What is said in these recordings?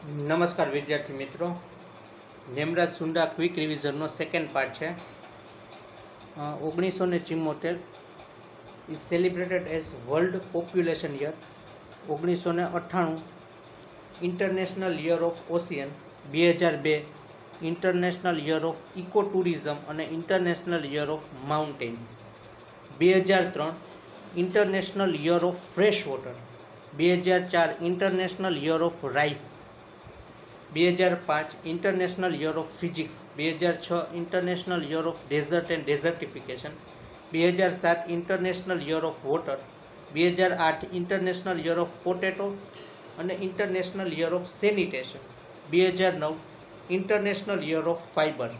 નમસ્કાર વિદ્યાર્થી મિત્રો. નેમરાજ સુંડા ક્વિક રિવિઝનનો સેકન્ડ પાર્ટ છે. ઓગણીસો ને ચિમ્મોતેર is celebrated as world population year ઓગણીસો ને અઠ્ઠાણું ઇન્ટરનેશનલ યર ઓફ ઓશિયન બે હજાર બે international year of eco tourism અને ઇન્ટરનેશનલ યર ઓફ માઉન્ટેન્સ બે હજાર ત્રણ international year of fresh water બે હજાર ચાર ઇન્ટરનેશનલ યર ઓફ રાઇસ બે હજાર પાંચ ઇન્ટરનેશનલ યર ઓફ ફિઝિક્સ બે હજાર છ international year of desert and desertification બે હજાર સાત ઇન્ટરનેશનલ યર ઓફ વોટર બે હજાર આઠ ઇન્ટરનેશનલ યર ઓફ પોટેટો અને ઇન્ટરનેશનલ યર ઓફ સેનિટેશન બે હજાર નવ ઇન્ટરનેશનલ યર ઓફ ફાઇબર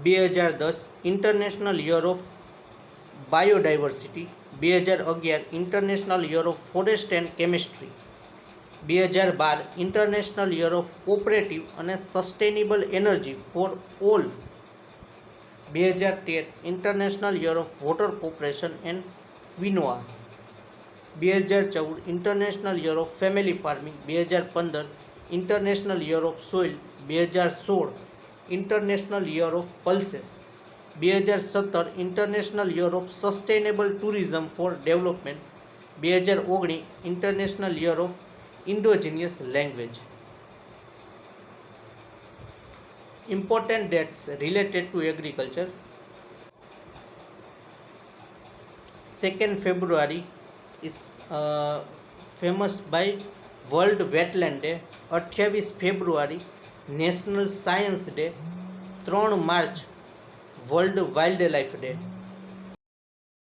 બે હજાર દસ ઇન્ટરનેશનલ યર ઓફ બાયોડાયવર્સિટી બે હજાર અગિયાર international year of forest and chemistry બે હજાર બાર ઇન્ટરનેશનલ યર ઓફ કોઓપરેટિવ અને સસ્ટેનેબલ એનર્જી ફોર ઓલ બે હજાર તેર international year of water corporation and quinoa બે હજાર ચૌદ international year of family farming બે હજાર પંદર ઇન્ટરનેશનલ યર ઓફ સોઇલ બે હજાર સોળ ઇન્ટરનેશનલ યર ઓફ પલ્સેસ બે હજાર સત્તર international year of sustainable tourism for development બે હજાર ઓગણીસ international year of indigenous language dates related to agriculture. 2nd february is uh, famous by world wetland day. 28 ફેબ્રુઆરી નેશનલ સાયન્સ ડે ત્રણ March world wildlife day